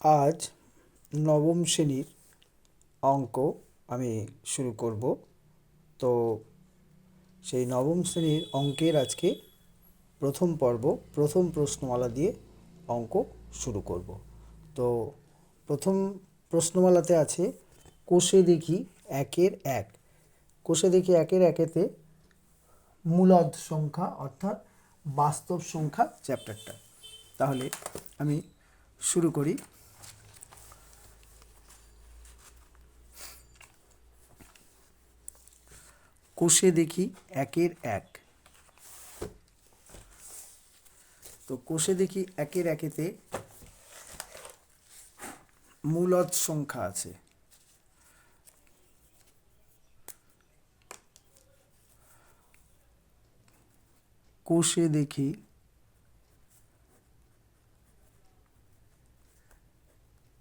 আজ নবম শ্রেণির অঙ্ক আমি শুরু করব। তো সেই নবম শ্রেণির অঙ্কের আজকে প্রথম পর্ব, প্রথম প্রশ্নমালা দিয়ে অঙ্ক শুরু করব। তো প্রথম প্রশ্নমালাতে আছে, কোষে দেখি একের এক। কোষে দেখি একের একেতে মূলদ সংখ্যা অর্থাৎ বাস্তব সংখ্যা চ্যাপ্টারটা। তাহলে আমি শুরু করি। কোষে দেখি একের এক। তো কোষে দেখি একের একেতে মূলদ সংখ্যা আছে। কোষে দেখি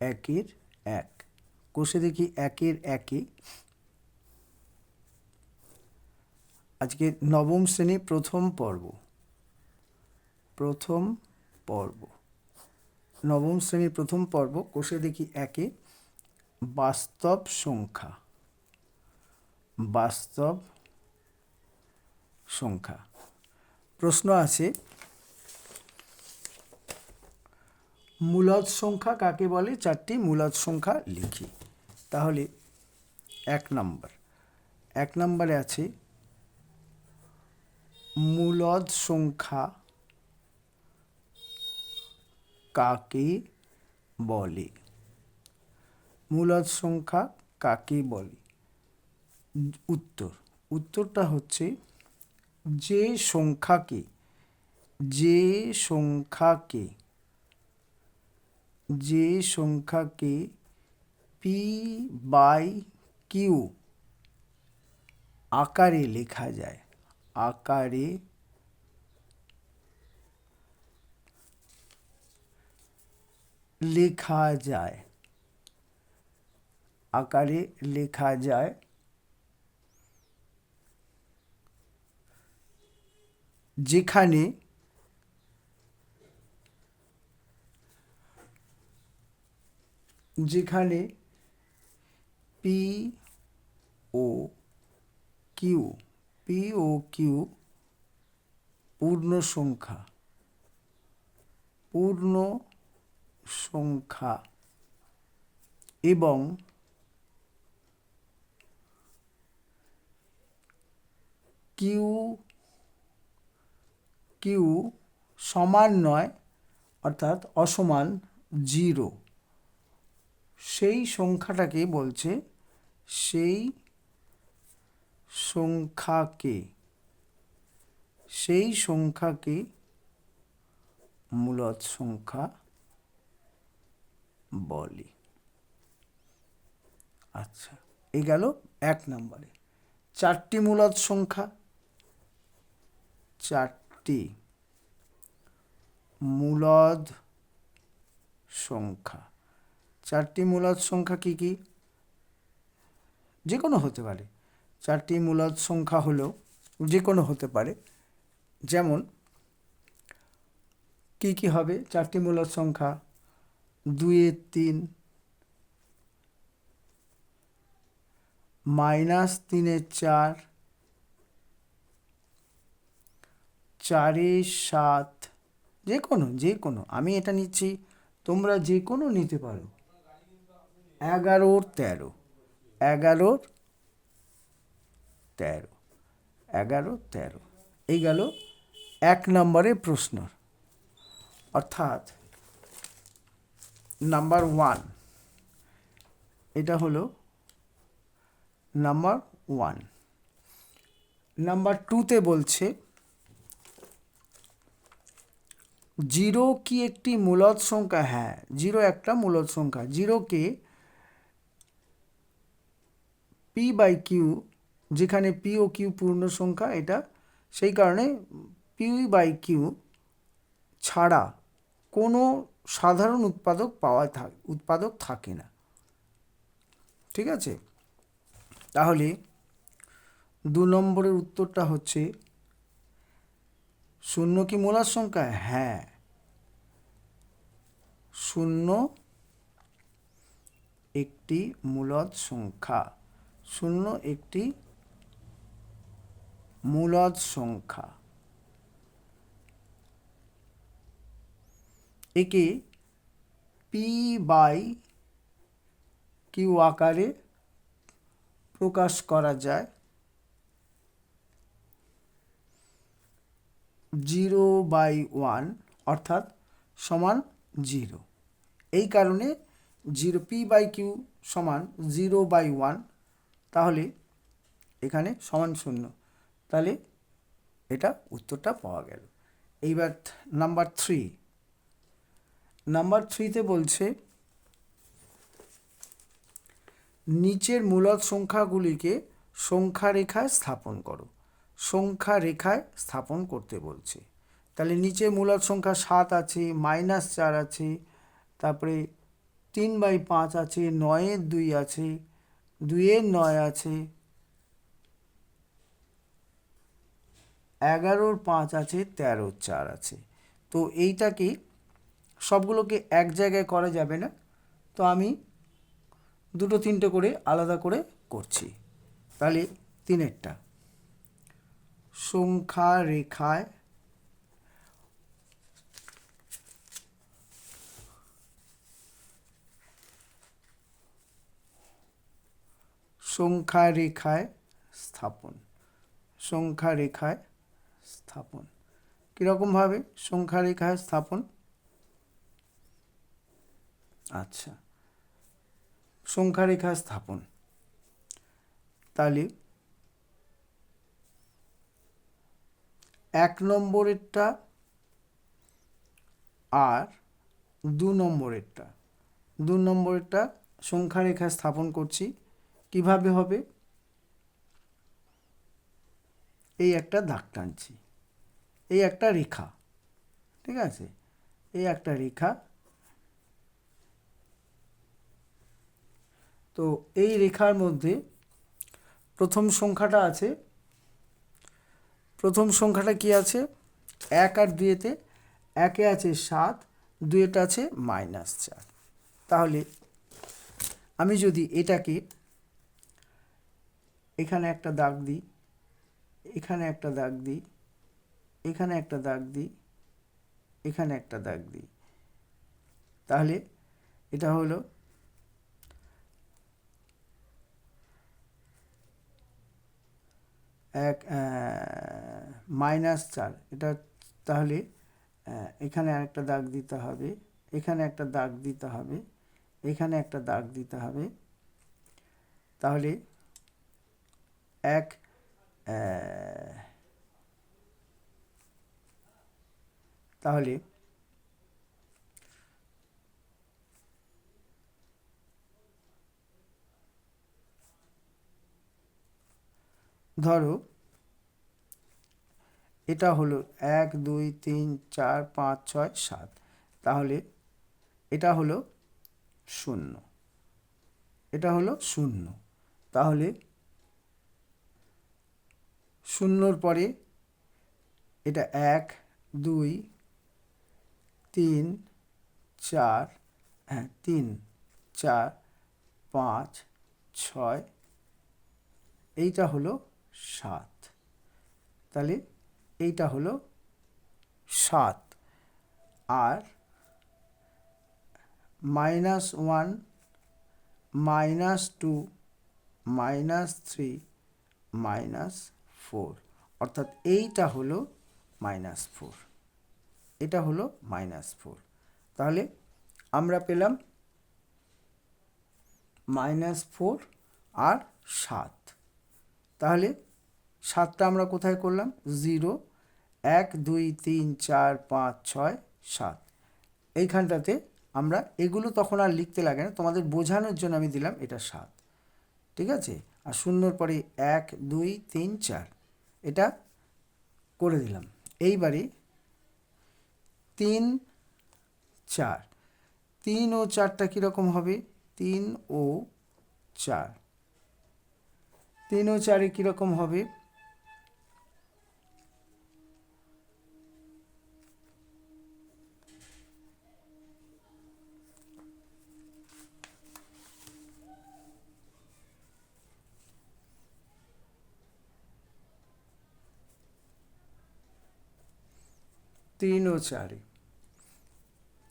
একের এক। কোষে দেখি একের একে আজকে নবম শ্রেণি প্রথম পর্ব। প্রথম পর্ব। নবম শ্রেণির প্রথম পর্ব, কোষে দেখি একে। বাস্তব সংখ্যা। বাস্তব সংখ্যা। প্রশ্ন আছে মূলদ সংখ্যা কাকে বলে? চারটি মূলদ সংখ্যা লিখি। তাহলে এক নম্বর। এক নম্বরে আছে মূলদ সংখ্যা কাকে বলে? মূলদ সংখ্যা কাকে বলে? উত্তর। উত্তরটা হচ্ছে যে সংখ্যাকে যে সংখ্যাকে যে সংখ্যাকে পি বাই কিউ আকারে লেখা যায়। আকারে লেখা যায়। আকারে লেখা যায়। যেখানে যেখানে পি ও কিউ পি ও কিউ পূর্ণ সংখ্যা। পূর্ণ সংখ্যা। এবং কিউ কিউ সমান নয়, অর্থাৎ অসমান জিরো। সেই সংখ্যাটাকে বলছে সেই সংখ্যাকে, সেই সংখ্যাকে মূলদ সংখ্যা বলে। আচ্ছা এই গেল এক নম্বরে। চারটি মূলদ সংখ্যা। চারটি মূলদ সংখ্যা। চারটি মূলদ সংখ্যা কি কি? যে কোনো হতে পারে। চারটি মূলদ সংখ্যা হলো যে কোনো হতে পারে। যেমন, কি কি হবে? চারটি মূলদ সংখ্যা দুইয়ের তিন মাইনাস তিনের চার চারের সাত। যে কোনো যে কোনো আমি এটা নিচ্ছি, তোমরা যে কোনো নিতে পারো। এগারোর তেরো। এগারোর তেরো, এগারো, তেরো। এই গেল এক নম্বরের প্রশ্ন। অর্থাৎ নাম্বার ওয়ান এটা হলো নাম্বার ওয়ান নাম্বার টুতে বলছে জিরো কি একটি মূলদ সংখ্যা? হ্যাঁ জিরো একটা মূলদ সংখ্যা। জিরোকে পি বাই কিউ যেখানে পি ও কিউ পূর্ণ সংখ্যা, এটা সেই কারণে পি বাই কিউ ছাড়া কোনো সাধারণ উৎপাদক পাওয়া থাক উৎপাদক থাকে না। ঠিক আছে? তাহলে দু নম্বরের উত্তরটা হচ্ছে, শূন্য কি মূলার সংখ্যা? হ্যাঁ। শূন্য একটি মূলদ সংখ্যা। শূন্য একটি মূলদ সংখ্যা। একে পি বাই কিউ আকারে প্রকাশ করা যায়। জিরো বাই ওয়ান অর্থাৎ সমান জিরো। এই কারণে জিরো পি বাই কিউ সমান জিরো বাই ওয়ান, তাহলে এখানে সমান শূন্য। তাহলে এটা উত্তরটা পাওয়া গেল। এইবার নাম্বার থ্রি নাম্বার থ্রিতে বলছে, নিচের মূলদ সংখ্যাগুলিকে সংখ্যা রেখায় স্থাপন করো। সংখ্যা রেখায় স্থাপন করতে বলছে। তাহলে নিচে মূলদ সংখ্যা সাত আছে মাইনাস চার আছে, তারপরে তিন বাই পাঁচ আছে, নয়ের দুই আছে, দুইয়ের নয় আছে এগারোর পাঁচ আছে, তেরোর চার আছে। তো এইটাকে সবগুলোকে এক জায়গায় করা যাবে না? তো আমি দুটো তিনটে করে আলাদা করে করছি। তাহলে তিনেরটা। সংখ্যা রেখায় সংখ্যা রেখায় স্থাপন। সংখ্যা রেখায় স্থাপন। কীরকমভাবে সংখ্যা রেখায় স্থাপন? আচ্ছা সংখ্যা রেখা স্থাপন। তাহলে এক নম্বরেরটা আর দু নম্বরেরটা। দু নম্বরেরটা সংখ্যা রেখা স্থাপন করছি, কীভাবে হবে? এই একটা দাগ টানছি। এই একটা রেখা, ঠিক আছে? এই একটা রেখা। তো এই রেখার মধ্যে প্রথম সংখ্যাটা আছে। প্রথম সংখ্যাটা কি আছে? এক আর দুয়েতে একে আছে সাত দুয়েটা আছে মাইনাস চার। তাহলে আমি যদি এটাকে এখানে একটা দাগ দিই, এখানে একটা দাগ দিই এখানে একটা দাগ দিই, এখানে একটা দাগ দিই। তাহলে এটা হলো এক মাইনাস চার। এটা তাহলে এখানে আরেকটা দাগ দিতে হবে, এখানে একটা দাগ দিতে হবে, এখানে একটা দাগ দিতে হবে। তাহলে এক তাহলে ধরো এটা হলো এক, দুই, তিন, চার, পাঁচ, ছয়, সাত। তাহলে এটা হলো শূন্য। এটা হলো শূন্য। তাহলে শূন্যর পরে এটা এক, দুই তিন চার হ্যাঁ তিন চার, পাঁচ, ছয়, এইটা হলো সাত। তাহলে এইটা হলো সাত। আর minus one, minus two, minus three, minus four. অর্থাৎ এইটা হলো মাইনাস ফোর। এটা হলো মাইনাস ফোর তাহলে আমরা পেলাম মাইনাস ফোর আর সাত। তাহলে সাতটা আমরা কোথায় করলাম? জিরো এক, দুই, তিন, চার, পাঁচ, ছয়, সাত। এইখানটাতে আমরা এগুলো তখন আর লিখতে লাগে না, তোমাদের বোঝানোর জন্য আমি দিলাম এটা সাত। ঠিক আছে? আর শূন্যর পরে এক, দুই, তিন, চার। এটা করে দিলাম। এইবারে তিন, চার। তিন ও চারটা কীরকম হবে? তিন ও চার। তিন ও চারে কীরকম হবে? তিন ও চারে।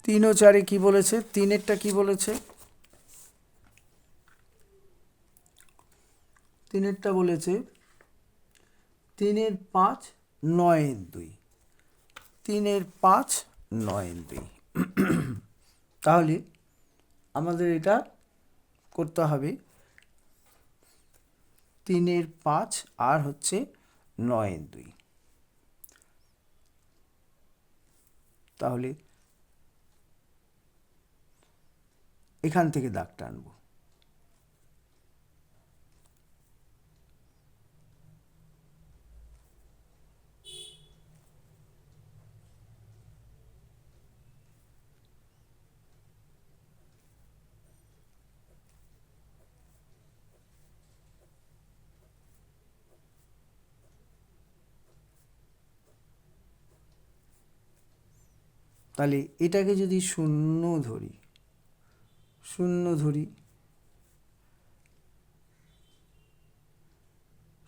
তিন ও চারে কি বলেছে? তিনেরটা কি বলেছে? তিনেরটা বলেছে, তিনের পাঁচ, নয়ের দুই। তিনের পাঁচ, নয়ের দুই। তাহলে আমাদের এটা করতে হবে, তিনের পাঁচ আর হচ্ছে নয়ের দুই। তাহলে এখান থেকে দাগ টানবো। তাহলে এটাকে যদি শূন্য ধরি শূন্য ধরি।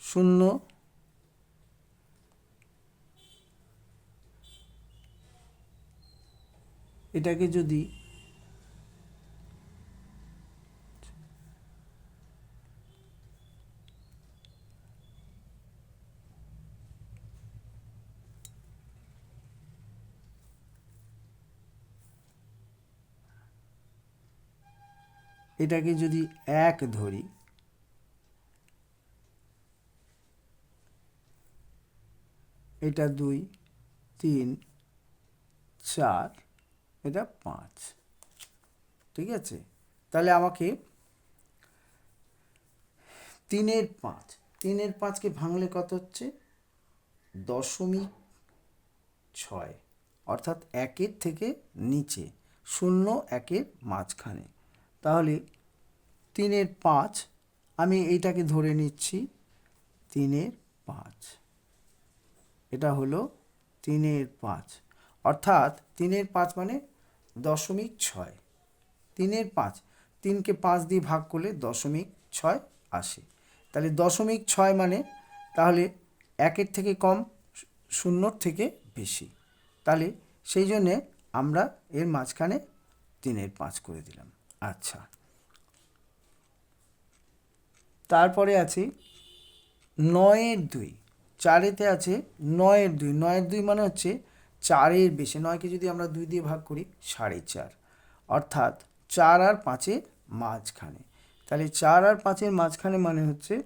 শূন্য এটাকে যদি এটাকে যদি এক ধরি, এটা দুই, তিন, চার, এটা পাঁচ। ঠিক আছে? তাহলে আমাকে তিনের পাঁচ, তিনের পাঁচকে ভাঙলে কত হচ্ছে? দশমিক ছয়, অর্থাৎ একের থেকে নিচে, শূন্য একের মাঝখানে। তাহলে তিনের পাঁচ, আমি এইটাকে ধরে নিচ্ছি, তিনের পাঁচ। এটা হলো তিনের পাঁচ। অর্থাৎ তিনের পাঁচ মানে দশমিক ছয়। তিনের পাঁচ, তিনকে পাঁচ দিয়ে ভাগ করলে দশমিক ছয় আসে। তাহলে দশমিক ছয় মানে তাহলে একের থেকে কম, শূন্যর থেকে বেশি। তাহলে সেই জন্যে আমরা এর মাঝখানে তিনের পাঁচ করে দিলাম। আচ্ছা। তারপরে আছে নয়ের দুই। চারেতে আছে নয়ের দুই। নয়ের দুই মানে হচ্ছে চারের বেশি। নয়কে যদি আমরা দুই দিয়ে ভাগ করি, সাড়ে চার। অর্থাৎ চার আর পাঁচের মাঝখানে। তাহলে চার আর পাঁচের মাঝখানে মানে হচ্ছে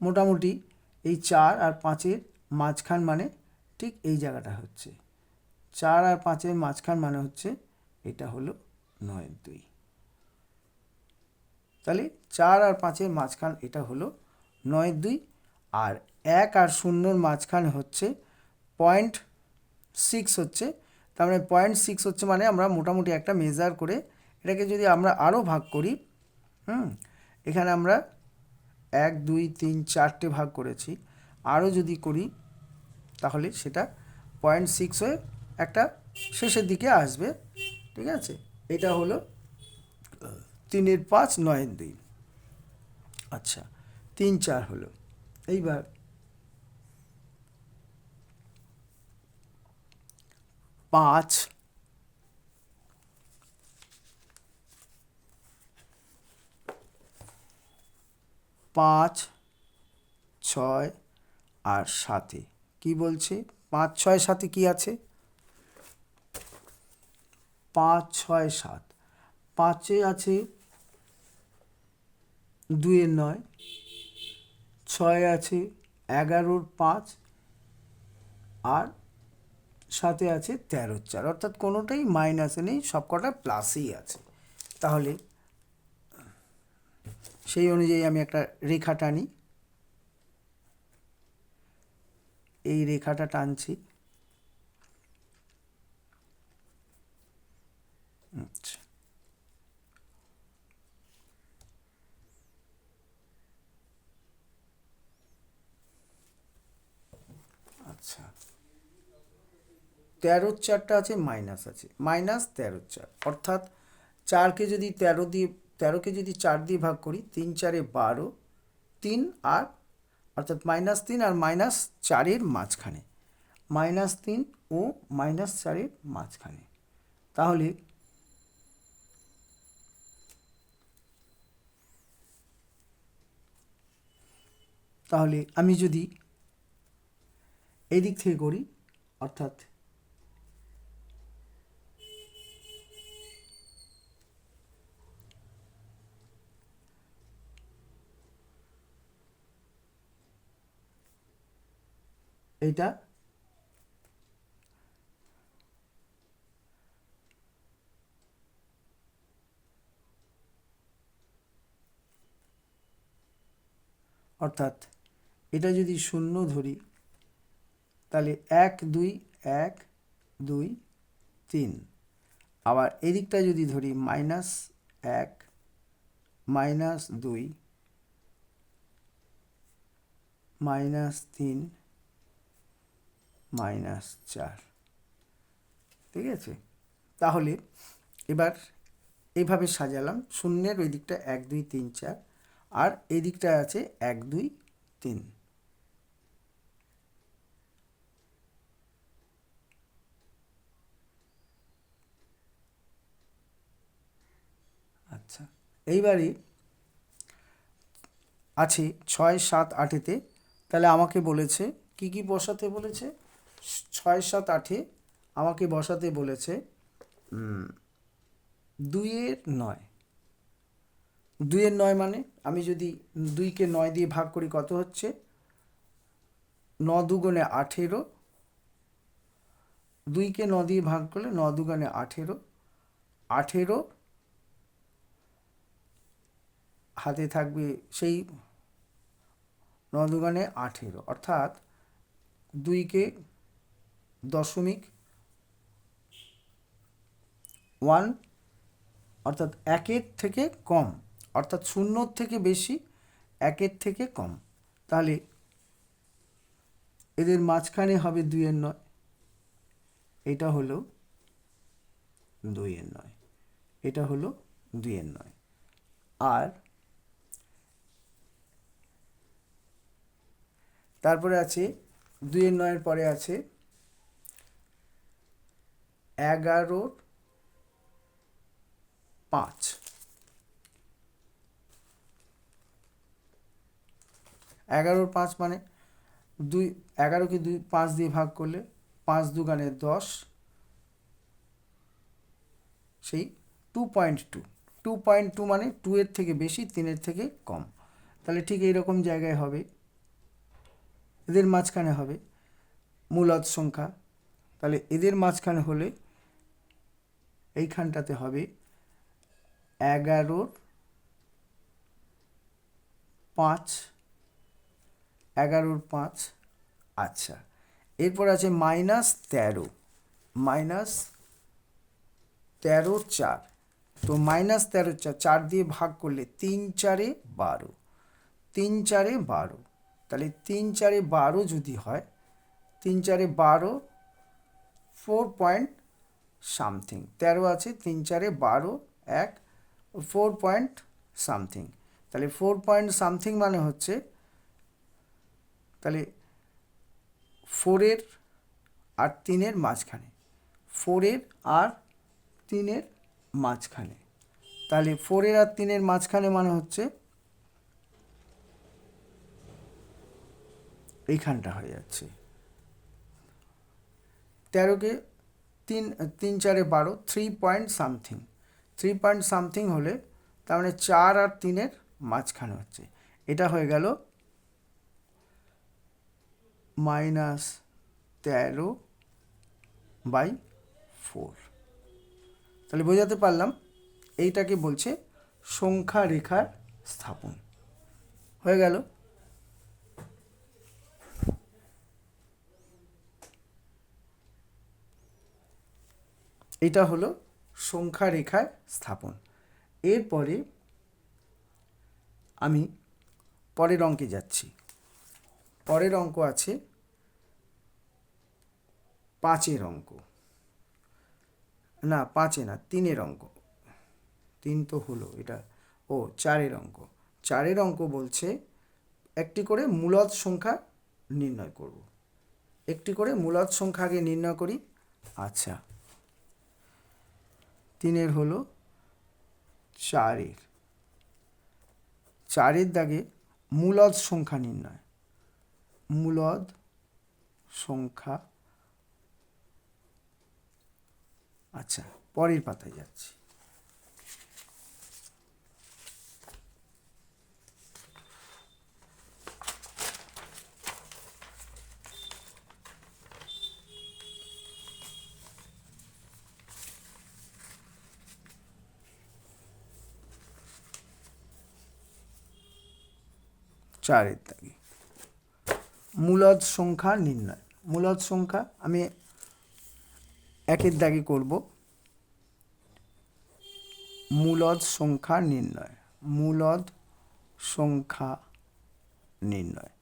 মোটামুটি এই চার আর পাঁচের মাঝখান মানে ঠিক এই জায়গাটা হচ্ছে। চার আর পাঁচের মাঝখান মানে হচ্ছে এটা হলো নয়ের দুই। তাহলে চার আর পাঁচের মাঝখান এটা হলো নয়ের দুই আর এক আর শূন্যর মাঝখান হচ্ছে পয়েন্ট সিক্স হচ্ছে। তার মানে পয়েন্ট সিক্স হচ্ছে মানে আমরা মোটামুটি একটা মেজার করে এটাকে যদি আমরা আরও ভাগ করি, হুম, এখানে আমরা এক, দুই, তিন, চারটে ভাগ করেছি। আরও যদি করি তাহলে সেটা পয়েন্ট সিক্স হয়ে একটা শেষের দিকে আসবে, ঠিক আছে? এটা হলো, তিনের পাঁচ, নয়ের দুই। আচ্ছা তিন, চার হলো। এইবার, পাঁচ পাঁচ, ছয় আর সাতে। কি বলছে? পাঁচ, ছয় সাথে কি আছে? পাঁচ, ছয়, সাত। পাঁচে আছে দুয়ের নয়। ছয় আছে এগারোর পাঁচ। আর সাথে আছে তেরোর চার। অর্থাৎ কোনোটাই মাইনাসে নেই, সবকটা প্লাসেই আছে। তাহলে সেই অনুযায়ী আমি একটা রেখা টানি। এই রেখাটা টানছি আচ্ছা আচ্ছা তেরোর চারটা আছে, মাইনাস আছে। মাইনাস তেরোর চার। অর্থাৎ চারকে যদি তেরো দিয়ে, তেরোকে যদি চার দিয়ে ভাগ করি, তিন চারে বারো, তিন আর, অর্থাৎ মাইনাস তিন আর মাইনাস চারের মাঝখানে। মাইনাস তিন ও মাইনাস চারের মাঝখানে। তাহলে তাহলে আমি যদি এদিক থেকে করি, অর্থাৎ এইটা অর্থাৎ এটা যদি শূন্য ধরি, তাহলে এক, দুই এক, দুই, তিন। আবার এদিকটা যদি ধরি, মাইনাস এক, মাইনাস দুই, মাইনাস তিন মাইনাস চার। ঠিক আছে? তাহলে এবার এইভাবে সাজালাম। শূন্যের ওই দিকটা এক, দুই, তিন, চার আর এই দিকটা আছে এক, দুই, তিন। আচ্ছা এইবারে আছে ছয়, সাত, আটেতে। তাহলে আমাকে বলেছে, কি কি বসাতে বলেছে? ছয় সাত আটে আমাকে বসাতে বলেছে দুইয়ের নয়। দুইয়ের নয় মানে? আমি যদি দুইকে নয় দিয়ে ভাগ করি কত হচ্ছে? ন দুগুণে আঠেরো। দুইকে ন দিয়ে ভাগ করলে ন দুগুণে আঠেরো। আঠেরো হাতে থাকবে সেই ন দুগুণে আঠেরো। অর্থাৎ দুইকে দশমিক ওয়ান, অর্থাৎ একের থেকে কম, অর্থাৎ শূন্যর থেকে বেশি, একের থেকে কম। তাহলে এদের মাঝখানে হবে দুইয়ের নয়। এটা হলো দুইয়ের নয়। এটা হলো দুইয়ের নয়। আর তারপরে আছে, দুইয়ের নয়ের পরে আছে এগারোর পাঁচ। এগারোর পাঁচ মানে দুই, এগারোকে দুই, পাঁচ দিয়ে ভাগ করলে পাঁচ দুগানে দশ, সেই two point two two point two মানে টু এর থেকে বেশি তিনের থেকে কম। তাহলে ঠিক এইরকম জায়গায় হবে। এদের মাঝখানে হবে মূলদ সংখ্যা তাহলে এদের মাঝখানে হলে এইখানটাতে হবে এগারোর পাঁচ। এগারোর পাঁচ। আচ্ছা এরপর আছে মাইনাস তেরো। মাইনাস তেরো চার। তো মাইনাস তেরো চার চার দিয়ে ভাগ করলে তিন চারে বারো। তিন চারে বারো। তাহলে তিন চারে বারো যদি হয়, তিন চারে বারো ফোর পয়েন্ট সামথিং তেরো আছে, তিন, চারে বারো, এক ফোর পয়েন্ট সামথিং তাহলে ফোর পয়েন্ট সামথিং মানে হচ্ছে, তাহলে ফোরের আর তিনের মাঝখানে ফোরের আর তিনের মাঝখানে। তাহলে ফোরের আর তিনের মাঝখানে মানে হচ্ছে, এইখানটা হয়ে যাচ্ছে। তেরোকে তিন তিন চারে বারো three point something three point something হলে তার মানে চার আর তিনের মাঝখানে হচ্ছে। এটা হয়ে গেল মাইনাস তেরো বাই ফোর তাহলে বোঝাতে পারলাম এইটাকে বলছে সংখ্যা রেখার স্থাপন। হয়ে গেল। এটা হলো সংখ্যা রেখায় স্থাপন। এরপরে আমি পরের অঙ্কে যাচ্ছি। পরের অঙ্ক আছে পাঁচের অঙ্ক। না, পাঁচে না, তিনের অঙ্ক। তিন তো হলো এটা। ও, চারের অঙ্ক। চারের অঙ্ক বলছে একটি করে মূলদ সংখ্যা নির্ণয় করব। একটি করে মূলদ সংখ্যা আগে নির্ণয় করি। আচ্ছা। তিনের হলো চারের। চারের দাগে মূলদ সংখ্যা নির্ণয়। মূলদ সংখ্যা আচ্ছা পরের পাতায় যাচ্ছি। চারের দাগে মূলদ সংখ্যা নির্ণয়। মূলদ সংখ্যা আমি একের দাগে করব। মূলদ সংখ্যা নির্ণয়। মূলদ সংখ্যা নির্ণয়।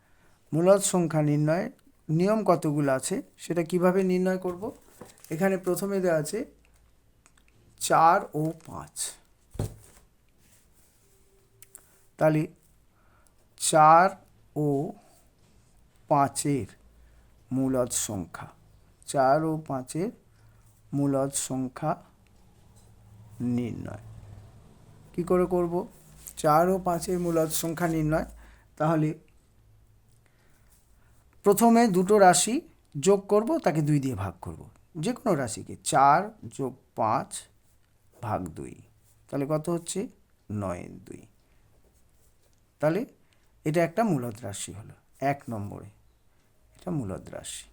মূলদ সংখ্যা নির্ণয়ের নিয়ম কতগুলো আছে সেটা কীভাবে নির্ণয় করব? এখানে প্রথমে দেওয়া আছে চার ও পাঁচ। তাহলে চার ও পাঁচের মূলদ সংখ্যা। চার ও পাঁচের মূলদ সংখ্যা নির্ণয়। কি করে করব? চার ও পাঁচের মূলদ সংখ্যা নির্ণয়। তাহলে প্রথমে দুটো রাশি যোগ করব, তাকে দুই দিয়ে ভাগ করব। যে কোনো রাশিকে চার যোগ পাঁচ ভাগ দুই। তাহলে কত হচ্ছে? নয়ের দুই। তাহলে এটা একটা মূলদ রাশি হলো, এক নম্বরে। এটা মূলদ রাশি।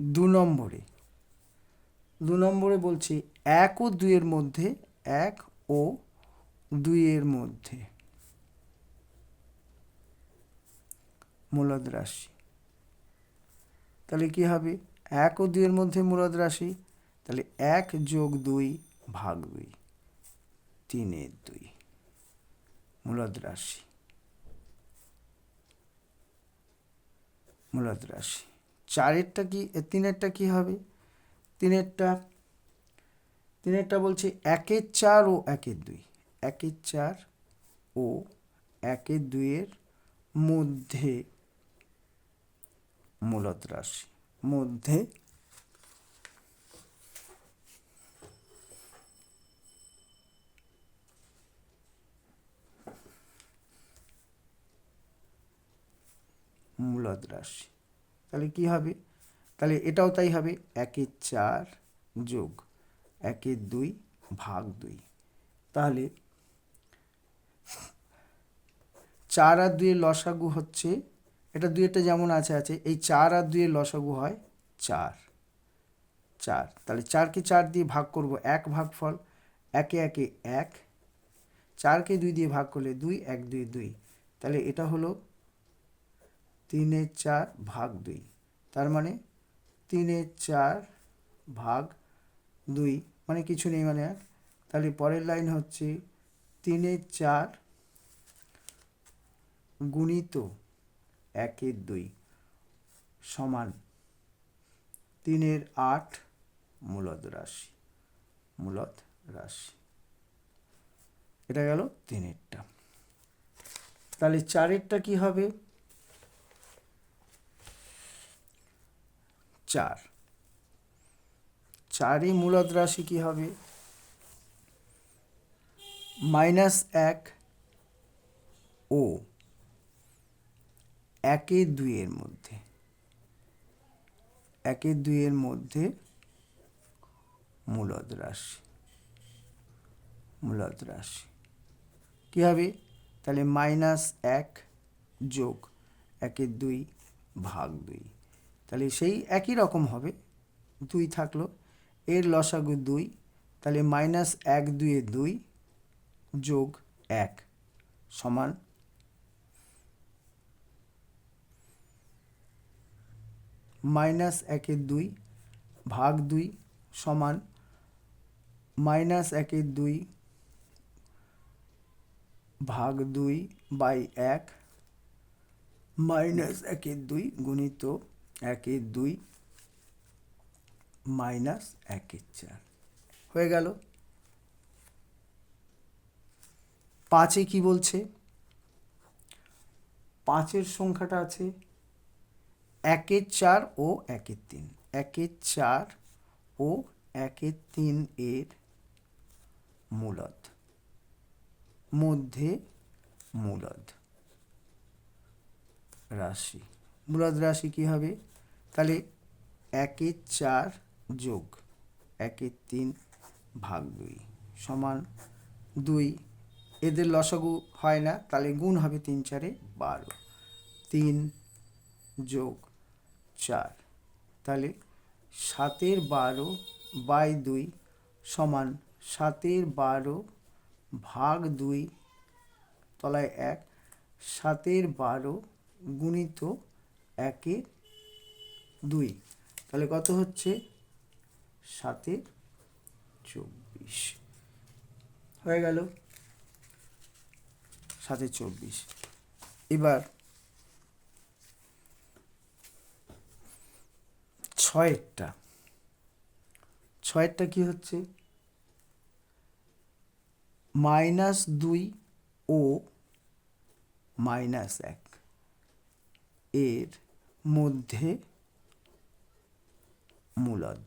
দু নম্বরে। দু নম্বরে বলছি এক ও দুইয়ের মধ্যে, এক ও দুইয়ের মধ্যে। মূলদ রাশি। তাহলে কি হবে? এক ও দুইয়ের মধ্যে মূলদ রাশি, তাহলে এক যোগ দুই ভাগ দুই। তিনের দুই। মূলদ রাশি। মূলদ রাশি। চারেরটা কি তিনেরটা কি হবে? তিনেরটা তিনেরটা বলছে একের চার ও একের দুই। একের চার ও একের দুইয়ের মধ্যে মূলদ রাশি। মধ্যে মূলদ রাশি। তাহলে কি হবে? তাহলে এটাও তাই হবে একের চার যোগ একের দুই ভাগ দুই। তাহলে চার আর দুইয়ের লসাগু হচ্ছে, এটা দুইটা যেমন আছে আছে, এই চার আর দুইয়ের লসাগু হয় চার। চার, তাহলে চারকে চার দিয়ে ভাগ করব, এক ভাগ ফল একে একে এক, চারকে দুই দিয়ে ভাগ করলে দুই, এক দুই দুই। তাহলে এটা হলো তিনের চার ভাগ দুই। তার মানে তিনের চার ভাগ দুই মানে কিছু নেই মানে এক। তাহলে পরের লাইন হচ্ছে তিনের চার গুণিত একের দুই সমান তিনের আট মূলদ রাশি মূলদ রাশি। এটা গেল তিনেরটা। তাহলে চারেরটা কি হবে? চার। চারই মূলদ রাশি কি হবে? মাইনাস এক ও একের দুইয়ের মধ্যে। একের দুইয়ের মধ্যে মূলদ রাশি। মূলদ রাশি। কী হবে? তাহলে মাইনাস এক যোগ একের দুই ভাগ দুই। তাহলে সেই একই রকম হবে। দুই থাকল। এর লসাগু দুই, তাহলে মাইনাস এক দুয়ে দুই যোগ এক সমান মাইনাস একের দুই ভাগ দুই সমান মাইনাস একের দুই ভাগ দুই বাই এক মাইনাস একের দুই গুণিত একের দুই মাইনাস একের চার। হয়ে গেল। পাঁচে কি বলছে? পাঁচের সংখ্যাটা আছে একের চার ও একের তিন। একের চার ও একের তিন এর মূলদ। মধ্যে মূলদ রাশি। মূলদ রাশি কি হবে? তাহলে একের চার যোগ একের তিন ভাগ দুই সমান দুই। এদের লসাগু হয় না, তাহলে গুণ হবে তিন চারে বারো। তিন যোগ চার, তাহলে সাতের বারো বাই দুই সমান সাতের বারো ভাগ দুই তলায় এক। সাতের বারো গুণিত একের দুই। তাহলে কত হচ্ছে? সাতের চব্বিশ। হয়ে গেল। সাথে চব্বিশ। এবার ছয়েরটা। ছয়েরটা কি হচ্ছে? মাইনাস দুই ও মাইনাস এক। এর মধ্যে মূলদ।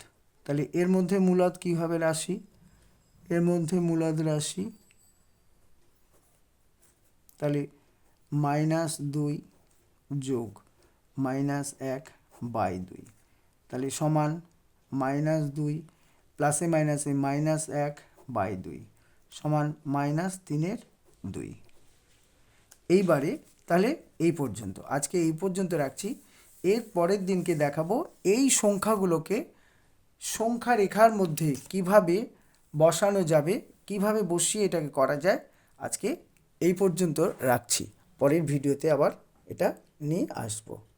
তাহলে এর মধ্যে মূলদ কী হবে রাশি? এর মধ্যে মূলদ রাশি, তাহলে মাইনাস দুই যোগ মাইনাস এক বাই দুই। তাহলে সমান মাইনাস দুই প্লাসে মাইনাসে মাইনাস এক বাই দুই, সমান মাইনাস তিনের দুই। এইবারে তাহলে এই পর্যন্ত। আজকে এই পর্যন্ত রাখছি। এর পরের দিনকে দেখাবো এই সংখ্যাগুলোকে সংখ্যা রেখার মধ্যে কীভাবে বসানো যাবে, কীভাবে বসিয়ে এটাকে করা যায়, আজকে এই পর্যন্ত রাখছি। পরের ভিডিওতে আবার এটা নিয়ে আসব।